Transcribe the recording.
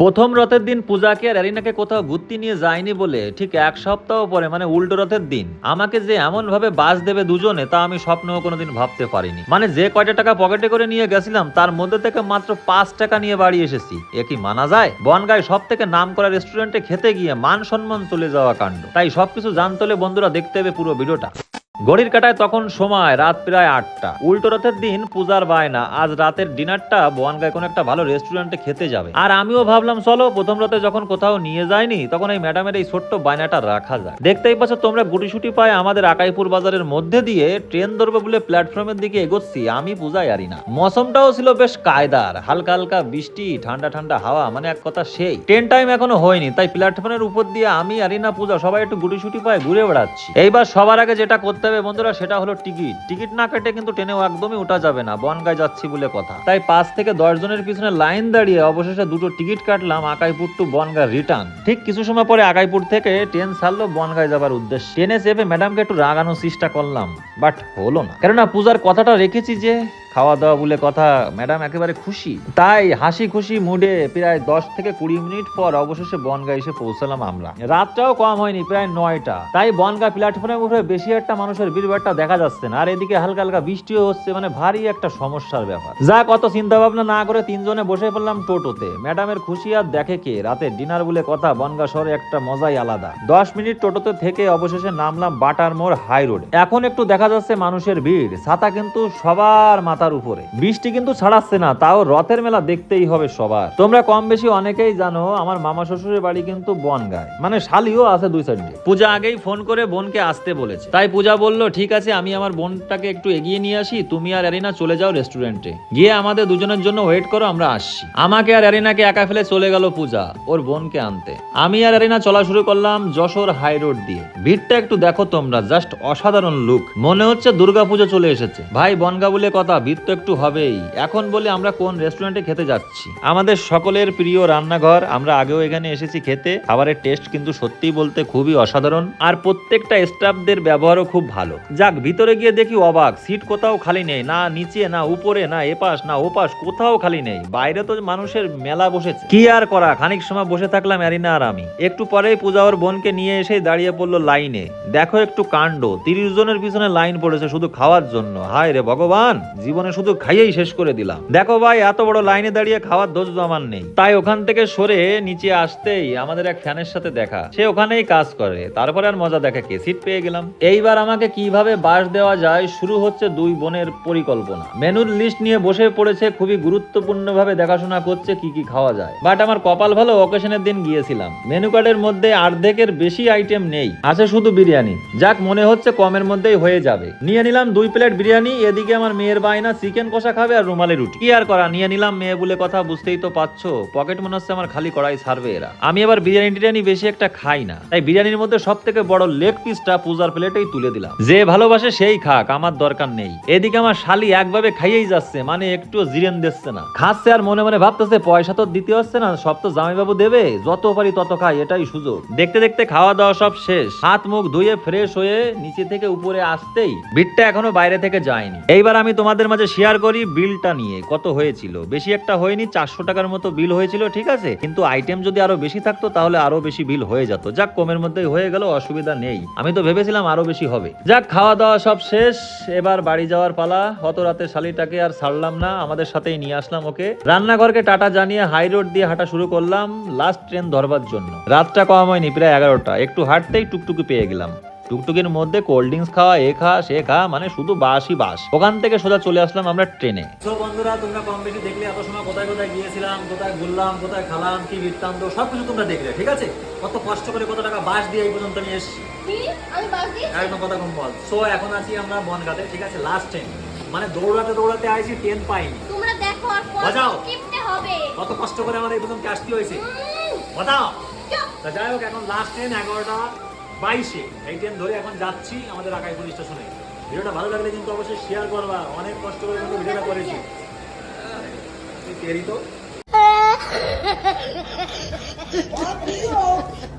প্রথম রথের দিন পূজাকে আর অ্যারিনাকে কোথাও ঘুরতে নিয়ে যায়নি বলে ঠিক এক সপ্তাহ পরে মানে উল্টো রথের দিন। আমাকে যে এমন ভাবে বাস দেবে দুজনে, তা আমি স্বপ্নেও কোনোদিন ভাবতে পারিনি। মানে যে কয়টা টাকা পকেটে করে নিয়ে গেছিলাম, তার মধ্যে থেকে মাত্র পাঁচ টাকা নিয়ে বাড়ি এসেছি। এ কি মানা যায়? বনগায় সব থেকে নাম করা রেস্টুরেন্টে খেতে গিয়ে মান সম্মান চলে যাওয়া কাণ্ড। তাই সবকিছু জানতে হলে বন্ধুরা দেখতে হবে পুরো ভিডিওটা। ঘড়ির কাটায় তখন সময়, রাত প্রায় আটটা। উল্টো রথের দিন পূজার বায়না, আজ রাতের ডিনারটা বোয়ানগায় কোনো একটা ভালো রেস্টুরেন্টে খেতে যাবে। আর আমিও ভাবলাম, চলো প্রথম রথে যখন কোথাও নিয়ে যায়নি তখন এই ম্যাডামের এই ছোট্ট বায়নাটা রাখা যায় দেখতেই পাচ্ছ, তোমরা গুটিসুটি পায় আমাদের আকাইপুর বাজারের মধ্যে দিয়ে ট্রেন ধরবে বলে প্ল্যাটফর্মের দিকে এগোচ্ছি, আমি পূজায় আরি না। মৌসুমটাও ছিল বেশ কায়দার, হালকা হালকা বৃষ্টি, ঠান্ডা ঠান্ডা হাওয়া মানে এক কথা সেই। ট্রেন টাইম এখনও হয়নি, তাই প্ল্যাটফর্মের উপর দিয়ে আমি আরিনা পূজা, সবাই একটু গুটিসুটি পায় ঘুরে বেড়াচ্ছি। এইবার সবার আগে যেটা করতে হবে বন্ধুরা, সেটা হলো টিকিট। টিকিট না কেটে কিন্তু ট্রেনেও একদমই ওঠা যাবে না। বনগায় যাচ্ছি বলে কথা। তাই পাঁচ থেকে দশ জনের পিছনে লাইন দাঁড়িয়ে অবশেষে দুটো টিকিট কাটলাম আকাইপুর টু বনগা রিটার্ন। ঠিক কিছু সময় পরে আকাইপুর থেকে ট্রেন ছাড়লো বনগায় যাবার উদ্দেশ্যে। ট্রেনে চেপে ম্যাডামকে একটু রাগানোর চেষ্টা করলাম, বাট হলো না। কেননা পূজার কথাটা রেখেছি যে খাওয়া দাওয়া বলে কথা, ম্যাডাম একেবারে খুশি। তাই হাসি খুশি মুডে প্রায় দশ থেকে কুড়ি মিনিট পর অবশেষে বনগা এসে পৌঁছালাম আমরা। রাতটাও কম হয়নি, প্রায় নয়টা। তাই বনগা প্ল্যাটফর্মের উপরে বেশি একটা মানুষের ভিড়ভাড়টা দেখা যাচ্ছে না। আর এদিকে হালকা হালকা বৃষ্টিও হচ্ছে মানে ভারী একটা সমস্যার ব্যাপার। যা কত চিন্তা ভাবনা না করে তিনজনে বসে পড়লাম টোটোতে। ম্যাডামের খুশি আর দেখে কে? রাতে ডিনার বলে কথা, বনগা শহরে একটা মজাই আলাদা। দশ মিনিট টোটোতে থেকে অবশেষে নামলাম বাটার মোড় হাই রোড। এখন একটু দেখা যাচ্ছে মানুষের ভিড়, ছাতা কিন্তু সবার মাথার উপরে। বৃষ্টি কিন্তু ছাড়াচ্ছে না, তাও রথের মেলা দেখতেই হবে সবার। তোমরা কম বেশি অনেকেই জানো, আমার মামা শ্বশুরের বাড়ি কিন্তু বনগায়। মানে শালিও আছে দুই সাইডে পূজা আগেই ফোন করে বোনকে আসতে বলেছে। তাই পূজা বলল, ঠিক আছে, আমি আমার বোনটাকে একটু এগিয়ে নিয়ে আসি, তুমি আর অ্যারিনা চলে যাও রেস্টুরেন্টে। গিয়ে আমাদের দুজনের জন্য ওয়েট করো, আমরা আসছি। আমাকে আর অ্যারিনাকে একা ফেলে চলে গেল পূজা, ওর বোনকে আনতে। আমি আর অ্যারিনা চলা শুরু করলাম যশোর হাই রোড দিয়ে। ভিড়টা একটু দেখো তোমরা, জাস্ট অসাধারণ লুক। মনে হচ্ছে দুর্গাপুজো চলে এসেছে। ভাই, বনগা বলে কথা, ভিড় তো একটু হবেই। এখন বলে আমরা কোন রেস্টুরেন্টে খেতে যাচ্ছি? আমাদের সকলের প্রিয় রান্নাঘর, আমরা আগেও এখানে এসেছি খেতে। খাবারের টেস্ট কিন্তু সত্যি বলতে খুবই অসাধারণ। আর প্রত্যেকটা স্টাফদের ব্যবহারও খুব ভালো। যাক, ভিতরে গিয়ে দেখি অবাক, সিট কোথাও খালি নেই, না নিচে, না উপরে, না এপাশ, না ওপাশ, কোথাও খালি নেই। বাইরে তো মানুষের মেলা বসেছে। কি আর করা, খানিক সময় বসে থাকলাম অ্যারিনা আর আমি। একটু পরেই পূজা ওর বোনকে নিয়ে এসে দাঁড়িয়ে পড়ল লাইনে। দেখো একটু কাণ্ড, তিরিশ জনের পিছনে লাইন পড়েছে শুধু খাওয়ার জন্য। হায় রে ভগবান! জীবনে শুধু খাইয়েই শেষ করে দিলাম। দেখো ভাই, এত বড় লাইনে দাঁড়িয়ে খাওয়ার দোষ আমার নেই। তাই ওখান থেকে সরে নিচে আসতেই আমাদের এক ফ্যানের সাথে দেখা। সে ওখানেই কাজ করে, তারপরে আর মজা দেখা কে? সিট পেয়ে গেলাম। এইবার আমাকে কীভাবে বাস দেওয়া যায় শুরু হচ্ছে দুই বোনের পরিকল্পনা। মেনুর লিস্ট নিয়ে বসে পড়েছে খুবই গুরুত্বপূর্ণ ভাবে দেখাশোনা করছে কি কি খাওয়া যায়। বাট আমার কপাল ভালো অকেশনের দিন গিয়েছিলাম। মেনু কার্ডের মধ্যে অর্ধেকের বেশি আইটেম নেই। আছে শুধু বিরিয়ানি। যাক, মনে হচ্ছে কমের মধ্যেই হয়ে যাবে। নিয়ে নিলাম দুই প্লেট বিরিয়ানি, এদিকে আমার মেয়ের বায়না চিকেন কষা খাবে আর রুমালি রুটি। কি আর করা, নিয়ে নিলাম মেয়ে বলে কথা, বুঝতেই তো পাচ্ছো পকেট মনে হচ্ছে আমার খালি কড়াই ছাড়বে এরা। আমি আবার বিরিয়ানি টিরিয়ানি বেশি একটা খাই না। তাই বিরিয়ানির মধ্যে সব থেকে বড় লেগ পিসটা পূজার প্লেটেই তুলে দিলাম। যে ভালোবাসে সেই খাক, আমার দরকার নেই। এদিকে আমার শালি একভাবে খাইয়েই যাচ্ছে মানে একটু জিরেন দিচ্ছে না। খাচ্ছে আর মনে মনে ভাবতেছে, পয়সা তো দিতে হচ্ছে না, সব তো জামাইবাবু দেবে, যত পারি তত খাই, এটাই সুযোগ। দেখতে দেখতে খাওয়া দাওয়া সব শেষ। হাত মুখ ধুয়ে ফ্রেশ হয়ে নিচে থেকে উপরে আসতেই ভিড়টা এখনও বাইরে থেকে যায়নি। এইবার আমি তোমাদের মাঝে শেয়ার করি বিলটা নিয়ে, কত হয়েছিল। বেশি একটা হয়নি, চারশো টাকার মতো বিল হয়েছিল, ঠিক আছে? কিন্তু আইটেম যদি আরও বেশি থাকতো, তাহলে আরও বেশি বিল হয়ে যেত। যাক, কমের মধ্যেই হয়ে গেল, অসুবিধা নেই। আমি তো ভেবেছিলাম আরও বেশি হবে। যাক খাওয়া দাওয়া সব শেষ। এবার বাড়ি যাওয়ার পালা। অত রাতে শালিটাকে আর ছাড়লাম না। আমাদের সাথেই নিয়ে আসলাম ওকে। রান্নাঘরকে টাটা জানিয়ে হাই রোড দিয়ে হাঁটা শুরু করলাম। লাস্ট ট্রেন ধরবার জন্য। রাতটা কম হয়নি, প্রায় এগারোটা। একটু হাঁটতেই টুকটুকি পেয়ে গেলাম। টুকটুকির মধ্যে কোল্ড ড্রিঙ্কস খাওয়া এ খা সে খা মানে শুধু বাসই বাস। ওখান থেকে সোজা চলে আসলাম আমরা ট্রেনে তো বন্ধুরা তোমরা কম বেশি দেখলে এত সময় কোথায় কোথায় গিয়েছিলাম কোথায় ঘুরলাম কোথায় খালাম কি বৃত্তান্ত সবকিছু তোমরা দেখলে ঠিক আছে? কত কষ্ট করে কত টাকা বাস দিয়ে এই পর্যন্ত নিয়ে এসেছি। আমি বাস একদম কথা কম বল। সো এখন আছি আমরা বনগাতে ঠিক আছে? লাস্ট ট্রেন মানে দৌড়াতে দৌড়াতে আইছি ট্রেন পাইনি। তোমরা দেখো আর কত বাজাও। হবে। কত কষ্ট করে আমাদের এই পর্যন্ত আসতে হয়েছে। তা যাই হোক এখন লাস্ট ট্রেন এগারোটা। বাইশে এই ট্রেন ধরে এখন যাচ্ছি আমাদের আকাইপুর স্টেশনে। ভিডিওটা ভালো লাগলে কিন্তু অবশ্যই শেয়ার করবা। অনেক কষ্ট করে কিন্তু ভিডিওটা করেছি। তেরি তো।